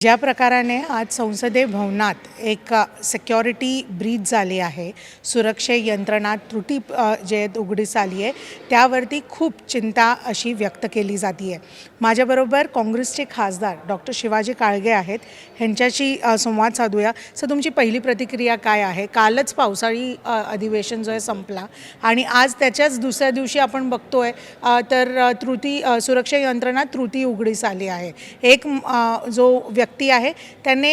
ज्या प्रकाराने आज संसदे भवनात एक सिक्युरिटी ब्रीच झाली आहे सुरक्षे यंत्रणात त्रुटी जे उघडीस आली आहे त्यावरती खूप चिंता अशी व्यक्त केली जाते आहे माझ्याबरोबर काँग्रेसचे खासदार डॉक्टर शिवाजी काळगे आहेत. ह्यांच्याशी संवाद साधूया. सर तुमची पहिली प्रतिक्रिया काय आहे? कालच पावसाळी अधिवेशन जो आहे संपला आणि आज त्याच्याच दुसऱ्या दिवशी आपण बघतोय तर त्रुटी सुरक्षा यंत्रणात त्रुटी उघडीस आली आहे. एक जो व्यक्ती आहे. त्याने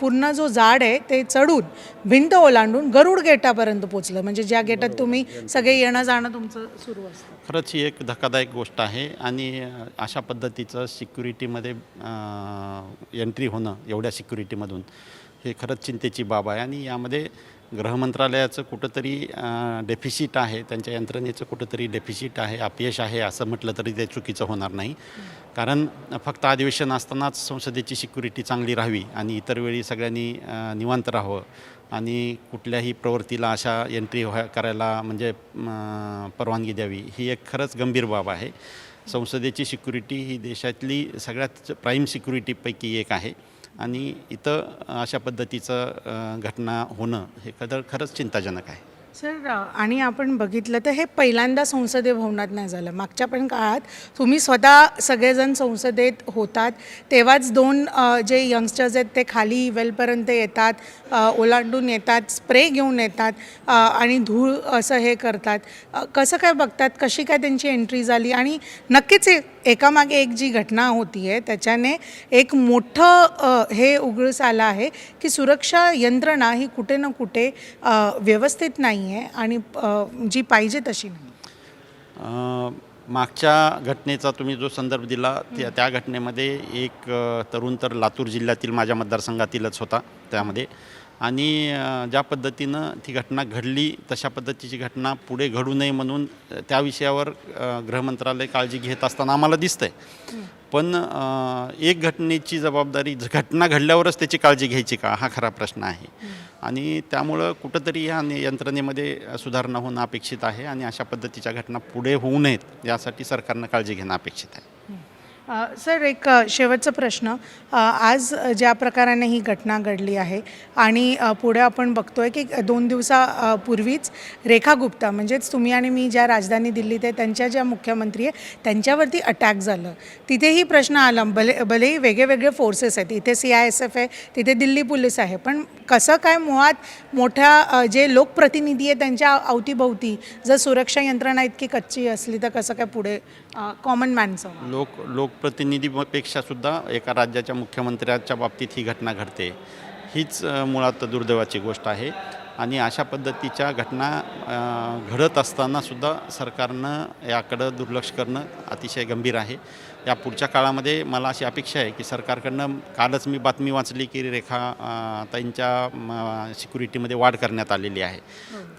पूर्ण जो झाड आहे ते चढून भिंत ओलांडून गरुड गेटापर्यंत पोचलं. म्हणजे ज्या गेटात तुम्ही सगळे येणं जाणं तुमचं सुरू असतं. खरंच ही एक धक्कादायक गोष्ट आहे आणि अशा पद्धतीचं सिक्युरिटीमध्ये एंट्री होणं एवढ्या सिक्युरिटीमधून हे खरंच चिंतेची बाब आहे. आणि यामध्ये गृहमंत्रालयाचं कुठंतरी डेफिसिट आहे त्यांच्या यंत्रणेचं कुठंतरी डेफिसिट आहे अपयश आहे असं म्हटलं तरी ते चुकीचं होणार नाही. कारण फक्त अधिवेशन असतानाच संसदेची सिक्युरिटी चांगली राहावी आणि इतर वेळी सगळ्यांनी निवांत राहावं. आणि कुठल्याही प्रवृत्तीला अशा एंट्री व्हा करायला म्हणजे परवानगी द्यावी ही एक खरंच गंभीर बाब आहे. संसदेची सिक्युरिटी ही देशातली सगळ्यात प्राईम सिक्युरिटीपैकी एक आहे. आणि इथं अशा पद्धतीचं घटना होणं हे खरं खरंच चिंताजनक आहे. सर आणि आपण बघितलं तर हे पहिल्यांदा संसदीय भवनात नाही झालं. मागच्या पण काळात तुम्ही स्वतः सगळेजण संसदेत होतात. तेव्हाच दोन जे यंगस्टर्स आहेत ते खाली वेलपर्यंत येतात ओलांडून येतात स्प्रे घेऊन येतात आणि धूळ असं हे करतात. कसं काय बघतात? कशी काय त्यांची एंट्री झाली? आणि नक्कीच एक एकामागे एक जी घटना होती आहे त्याच्याने एक मोठं हे उघडस आलं आहे की सुरक्षा यंत्रणा ही कुठे ना कुठे व्यवस्थित नाही आहे आणि जी पाहिजे तशी नाही. मागच्या घटनेचा तुम्ही जो संदर्भ दिला त्या त्या घटनेमध्ये एक तरुण तर लातूर जिल्ह्यातील माझ्या मतदारसंघातीलच होता त्यामध्ये. आणि ज्या पद्धतीनं ती घटना घडली तशा पद्धतीची घटना पुढे घडू नये म्हणून त्या विषयावर गृहमंत्रालय काळजी घेत असताना आम्हाला दिसतंय. पण एक घटनेची जबाबदारी घटना घडल्यावरच त्याची काळजी घ्यायची का? हा खरा प्रश्न आहे. आणि त्यामुळं कुठंतरी ह्या यंत्रणेमध्ये सुधारणा होणं अपेक्षित आहे आणि अशा पद्धतीच्या घटना पुढे होऊ नयेत यासाठी सरकारनं काळजी घेणं अपेक्षित आहे. सर एक शेवटचा प्रश्न. आज ज्या प्रकाराने ही घटना घडली आहे आणि पुढे आपण बघतोय की दोन दिवसा पूर्वीच रेखा गुप्ता म्हणजेच तुम्ही आणि मी ज्या राजधानी दिल्लीत आहे त्यांच्या ज्या मुख्यमंत्री आहे त्यांच्यावरती अटॅक झालं. तिथेही प्रश्न आला. भले भलेही वेगळे वेगळे फोर्सेस आहेत. इथे सी आय एस एफ आहे तिथे दिल्ली पोलीस आहे. पण कसं काय मुळात मोठ्या जे लोकप्रतिनिधी आहे त्यांच्या अवतीभोवती जर सुरक्षा यंत्रणा इतकी कच्ची असली तर कसं काय पुढे कॉमन मॅनचं लोक लोकप्रतिनिधीपेक्षा सुद्धा एका राज्याच्या मुख्यमंत्र्याच्या बाबतीत ही घटना घडते. हीच मुळात दुर्दैवाची गोष्ट आहे. आणि अशा पद्धतीच्या घटना घडत असतानासुद्धा सरकारनं याकडं दुर्लक्ष करणं अतिशय गंभीर आहे. या पुढच्या काळामध्ये मला अशी अपेक्षा आहे की सरकारकडनं कालच मी बातमी वाचली की रेखा अ, ताईंच्या सिक्युरिटीमध्ये वाढ करण्यात आलेली आहे.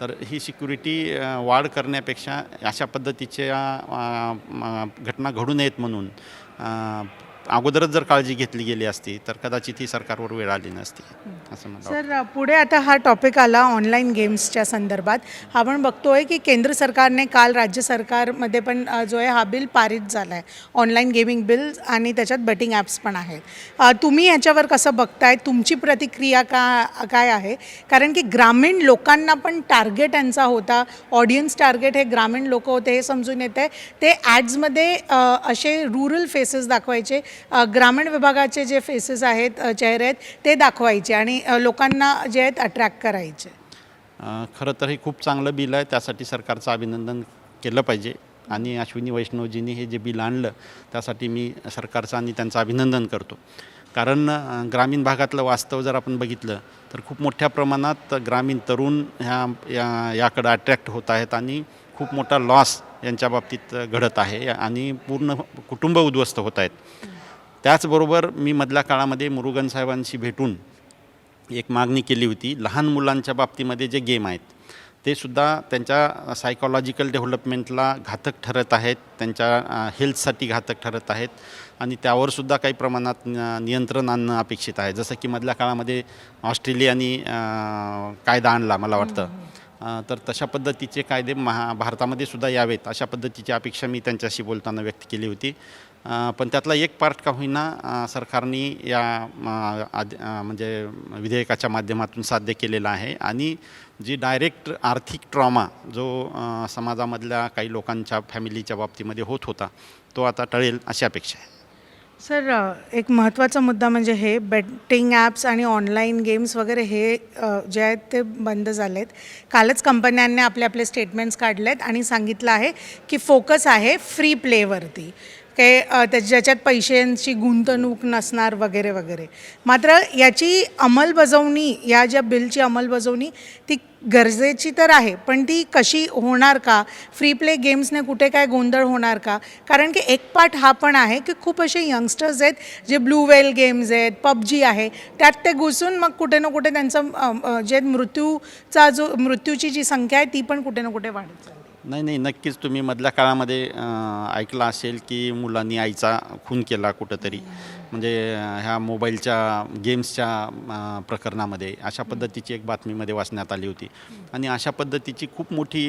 तर ही सिक्युरिटी वाढ करण्यापेक्षा अशा पद्धतीच्या घटना घडू नयेत म्हणून अगोदरच जर काळजी घेतली गेली असती तर कदाचित ही सरकारवर वेळ आली नसती असं मला वाटतं. सर पुढे आता हा टॉपिक आला ऑनलाईन गेम्सच्या संदर्भात. आपण बघतोय की केंद्र सरकारने काल राज्य सरकारमध्ये पण अ, जो आहे हा बिल पारित झाला आहे ऑनलाईन गेमिंग बिल आणि त्याच्यात बेटिंग ॲप्स पण आहेत. अ, तुम्ही याच्यावर कसं बघताय? तुमची प्रतिक्रिया का काय आहे? कारण की ग्रामीण लोकांना पण टार्गेट यांचा होता. ऑडियन्स टार्गेट हे ग्रामीण लोक होते हे समजून येते ते ॲड्समध्ये असे रुरल फेसेस दाखवायचे. ग्रामीण विभागाचे जे फेसेस आहेत चेहरे आहेत ते दाखवायचे आणि लोकांना जे आहेत अट्रॅक्ट करायचे. खरं तर हे खूप चांगलं बिल आहे. त्यासाठी सरकारचं अभिनंदन केलं पाहिजे. आणि अश्विनी वैष्णवजींनी हे जे बिल आणलं त्यासाठी मी सरकारचं आणि त्यांचं अभिनंदन करतो. कारण ग्रामीण भागातलं वास्तव जर आपण बघितलं तर खूप मोठ्या प्रमाणात ग्रामीण तरुण ह्या या याकडं अट्रॅक्ट होत आहेत आणि खूप मोठा लॉस यांच्या बाबतीत घडत आहे. आणि पूर्ण कुटुंब उद्ध्वस्त होत आहेत. त्याचबरोबर मी मधल्या काळामध्ये मुरुगन साहेबांशी भेटून एक मागणी केली होती लहान मुलांच्या बाबतीमध्ये जे गेम आहेत ते सुद्धा त्यांच्या सायकॉलॉजिकल डेव्हलपमेंटला घातक ठरत आहेत त्यांच्या हेल्थसाठी घातक ठरत आहेत आणि त्यावरसुद्धा काही प्रमाणात नियंत्रण आणणं अपेक्षित आहे. जसं की मधल्या काळामध्ये ऑस्ट्रेलियानी कायदा आणला मला वाटतं. तर तशा पद्धतीचे कायदे महा भारतामध्ये सुद्धा यावेत अशा पद्धतीची अपेक्षा मी त्यांच्याशी बोलताना व्यक्त केली होती. पण त्यातला एक पार्ट का होईना सरकारने या आद म्हणजे विधेयकाच्या माध्यमातून साध्य केलेला आहे. आणि जी डायरेक्ट आर्थिक ट्रॉमा जो समाजामधल्या काही लोकांच्या फॅमिलीच्या बाबतीमध्ये होत होता तो आता टळेल अशी अपेक्षा आहे. सर एक महत्त्वाचा मुद्दा म्हणजे हे बेटिंग ॲप्स आणि ऑनलाईन गेम्स वगैरे हे जे आहेत ते बंद झाले आहेत कालच कंपन्यांनी आपले आपले स्टेटमेंट्स आहेत आणि सांगितलं आहे की फोकस आहे फ्री प्लेवरती. काही अ, त्या ज्याच्यात पैशांची गुंतवणूक नसणार वगैरे वगैरे. मात्र याची अंमलबजावणी या ज्या बिलची अंमलबजावणी ती गरजेची तर आहे. पण ती कशी होणार का? फ्री प्ले गेम्सने कुठे काय गोंधळ होणार का? कारण की एक पार्ट हा पण आहे की खूप असे यंगस्टर्स आहेत जे ब्लू वेल गेम्स आहेत पबजी आहे. त्यात ते घुसून मग कुठे ना कुठे त्यांचं जे मृत्यूचा जो मृत्यूची जी संख्या आहे ती पण कुठे ना कुठे वाढत नाही नाही नक्कीच तुम्ही मधल्या काळामध्ये ऐकलं असेल की मुलांनी आईचा खून केला कुठंतरी. म्हणजे ह्या मोबाईलच्या गेम्सच्या प्रकरणामध्ये अशा पद्धतीची एक बातमीमध्ये वाचण्यात आली होती. आणि अशा पद्धतीची खूप मोठी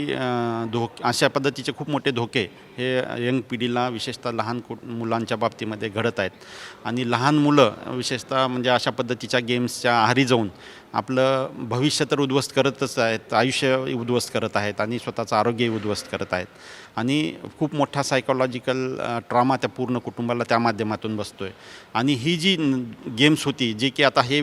धोक अशा पद्धतीचे खूप मोठे धोके हे यंग पिढीला विशेषतः लहान कु मुलांच्या बाबतीमध्ये घडत आहेत. आणि लहान मुलं विशेषतः म्हणजे अशा पद्धतीच्या गेम्सच्या आहारी जाऊन आपलं भविष्य तर उद्ध्वस्त करतच आहेत आयुष्य उद्ध्वस्त करत आहेत आणि स्वतःचं आरोग्यही उद्ध्वस्त करत आहेत. आणि खूप मोठा सायकोलॉजिकल ट्रॉमा त्या पूर्ण कुटुंबाला त्या माध्यमातून बसतो आहे आणि ही जी गेम्स होती जी की आता हे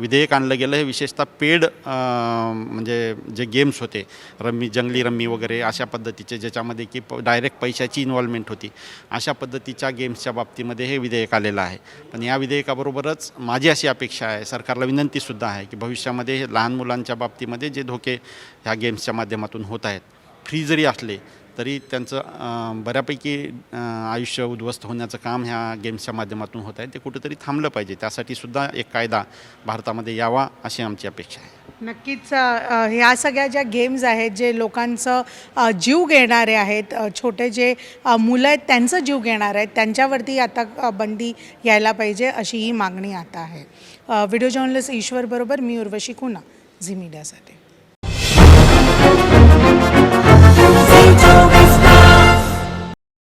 विधेयक आणलं गेलं हे विशेषतः पेड म्हणजे जे गेम्स होते रम्मी जंगली रम्मी वगैरे अशा पद्धतीचे ज्याच्यामध्ये की प डायरेक्ट पैशाची इन्व्हॉल्वमेंट होती अशा पद्धतीच्या गेम्सच्या बाबतीमध्ये हे विधेयक आलेलं आहे. पण या विधेयकाबरोबरच माझी अशी अपेक्षा आहे सरकारला विनंतीसुद्धा आहे की भविष्यामध्ये हे लहान मुलांच्या बाबतीमध्ये जे धोके ह्या गेम्सच्या माध्यमातून होत आहेत फ्री जरी असले तरी त्यांचं बऱ्यापैकी आयुष्य उद्ध्वस्त होण्याचं काम ह्या गेम्सच्या माध्यमातून होत आहे. ते कुठेतरी थांबलं पाहिजे. त्यासाठी सुद्धा एक कायदा भारतामध्ये यावा अशी आमची अपेक्षा आहे. नक्कीच ह्या सगळ्या ज्या गेम्स आहेत जे लोकांचं जीव घेणारे आहेत छोटे जे मुलं आहेत त्यांचं जीव घेणार आहेत त्यांच्यावरती आता बंदी यायला पाहिजे अशी ही मागणी आता आहे. व्हिडिओ जर्नलिस्ट ईश्वरबरोबर मी उर्वशी खुना झी मीडियासाठी